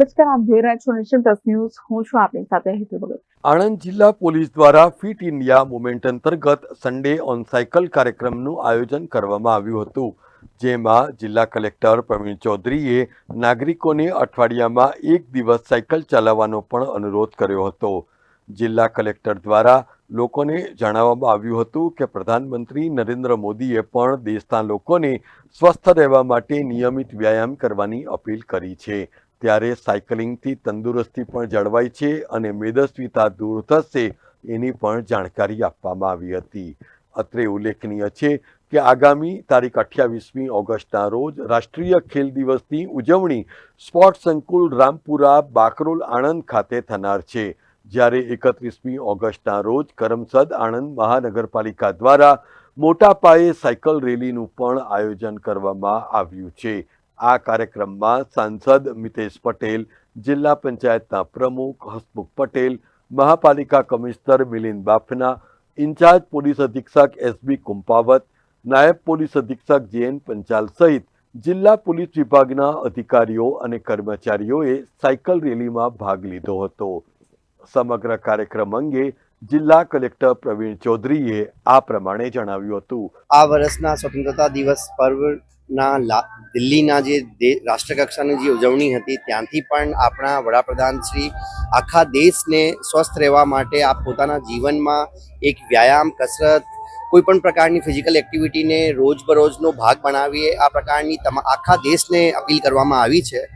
નમસ્કાર, આપ જોઈ રહ્યા છો નેશન પ્લસ ન્યૂઝ. હું છું આપની સાથે હેતુ ભગત. આણંદ જિલ્લા પોલીસ દ્વારા ફિટ ઇન્ડિયા મુવમેન્ટ અંતર્ગત સન્ડે ઓન સાયકલ કાર્યક્રમનું આયોજન કરવામાં આવ્યું હતું, જેમાં જિલ્લા કલેક્ટર પ્રવીણ ચૌધરીએ નાગરિકોને અઠવાડિયામાં એક દિવસ સાયકલ ચલાવવાનો પણ અનુરોધ કર્યો હતો. જિલ્લા કલેક્ટર દ્વારા લોકોને જણાવવામાં આવ્યું હતું કે પ્રધાનમંત્રી નરેન્દ્ર મોદીએ પણ દેશના લોકોને સ્વસ્થ રહેવા માટે નિયમિત વ્યાયામ કરવાની અપીલ કરી છે. ત્યારે સાયકલિંગથી તંદુરસ્તી પણ જળવાય છે અને મેદસ્વીતા દૂર થશે એની પણ જાણકારી આપવામાં આવી હતી. અત્રે ઉલ્લેખનીય છે કે આગામી તારીખ અઠ્યાવીસમી ઓગસ્ટના રોજ રાષ્ટ્રીય ખેલ દિવસની ઉજવણી સ્પોર્ટ સંકુલ રામપુરા બાકરોલ આણંદ ખાતે થનાર છે. જ્યારે એકત્રીસમી ઓગસ્ટના રોજ કરમસદ આણંદ મહાનગરપાલિકા દ્વારા મોટા પાયે સાયકલ રેલીનું પણ આયોજન કરવામાં આવ્યું છે. આ કાર્યક્રમમાં સાંસદ મિતેશ પટેલ, જિલ્લા પંચાયતના પ્રમુખ Hasmukh Patel, મહાપાલિકા commissioner Milind Bafna, in-charge police અધિક્ષક એસબી કુંપાવત, નાયબ પોલીસ અધિક્ષક જેએન પંચાલ સહિત જિલ્લા પોલીસ વિભાગના અધિકારીઓ અને કર્મચારીઓએ સાયકલ રેલીમાં ભાગ લીધો હતો. સમગ્ર કાર્યક્રમ અંગે જિલ્લા કલેક્ટર પ્રવીણ ચૌધરીએ આ પ્રમાણે જણાવ્યું હતું. આ વર્ષના સ્વતંત્રતા દિવસ પર્વના લા- દિલ્હીના જે રાષ્ટ્રકક્ષાની જે ઉજવણી હતી, ત્યાંથી પણ આપણા વડાપ્રધાન શ્રી આખા દેશને સ્વસ્થ રહેવા માટે આપ પોતાના જીવનમાં એક વ્યાયામ, કસરત, કોઈ પણ પ્રકારની ફિઝિકલ એક્ટિવિટીને રોજબરોજનો ભાગ બનાવીએ, આ પ્રકારની આખા દેશને અપીલ કરવામાં આવી છે.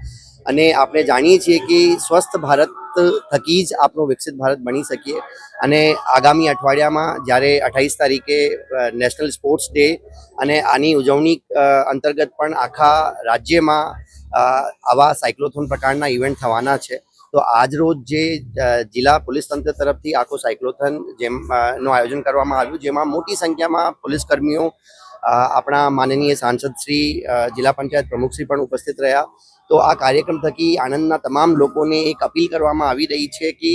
અને આપણે જાણીએ છીએ કે સ્વસ્થ ભારત થકી જ આપણો વિકસિત ભારત બની શકીએ. અને આગામી અઠવાડિયામાં જ્યારે અઠાવીસ તારીખે નેશનલ સ્પોર્ટ્સ ડે અને આની ઉજવણી અંતર્ગત પણ આખા રાજ્યમાં આવા સાયક્લોથોન પ્રકારના ઇવેન્ટ થવાના છે. તો આજરોજ જે જિલ્લા પોલીસ તંત્ર તરફથી આખો સાયક્લોથોન જેમ નું આયોજન કરવામાં આવ્યું, જેમાં મોટી સંખ્યામાં પોલીસ કર્મીઓ આપણા માનનીય સાંસદ શ્રી જિલ્લા પંચાયત પ્રમુખશ્રી પણ ઉપસ્થિત રહ્યા. તો આ કાર્યક્રમ થકી આણંદના તમામ લોકોને એક અપીલ કરવામાં આવી રહી છે કે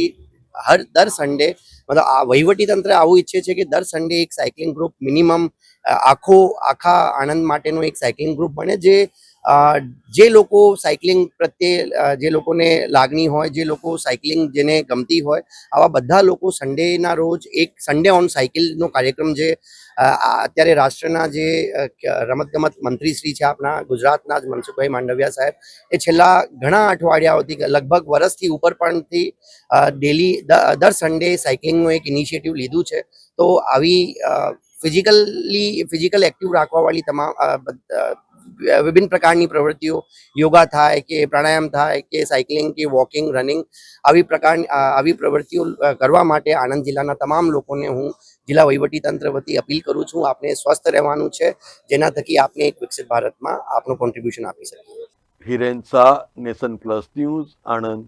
હર દર સન્ડે મતલબ આ વહીવટી તંત્ર આવું ઈચ્છે છે કે દર સન્ડે એક સાયકલિંગ ગ્રુપ મિનિમમ આખો, આખા આણંદ માટેનો એક સાયકલિંગ ગ્રુપ બને જે જે લોકો સાયકલિંગ પ્રત્યે જે લોકોને લાગણી હોય, જે લોકો સાયકલિંગ જેને ગમતી હોય, આવા બધા લોકો સન્ડેના રોજ એક સન્ડે ઓન સાયકલનો કાર્યક્રમ જે અત્યારે રાષ્ટ્રના જે રમતગમત મંત્રી શ્રી છે આપણા ગુજરાતના જ મનસુખભાઈ માંડવિયા સાહેબ, એ છેલ્લા ઘણા અઠવાડિયાઓથી, લગભગ વર્ષથી ઉપર પણથી ડેલી દર સન્ડે સાયકલિંગનું એક ઇનિશિયેટિવ લીધું છે. તો આવી ફિઝિકલી ફિઝિકલ એક્ટિવ રાખવાવાળી તમામ વિભિન્ન પ્રકારની પ્રવૃત્તિઓ, યોગા થાય કે પ્રાણાયામ થાય કે સાયકલિંગ કે વોકિંગ, રનિંગ, આવી પ્રકારની આવી પ્રવૃત્તિઓ કરવા માટે આણંદ જિલ્લાના તમામ લોકોને હું જિલ્લા વહીવટી તંત્ર વતી અપીલ કરું છું. આપને સ્વસ્થ રહેવાનું છે, જેના થકી આપને એક વિકસિત ભારતમાં આપનું કોન્ટ્રીબ્યુશન આપી શકીએ. Hiren Shah, nation plus news, Anand.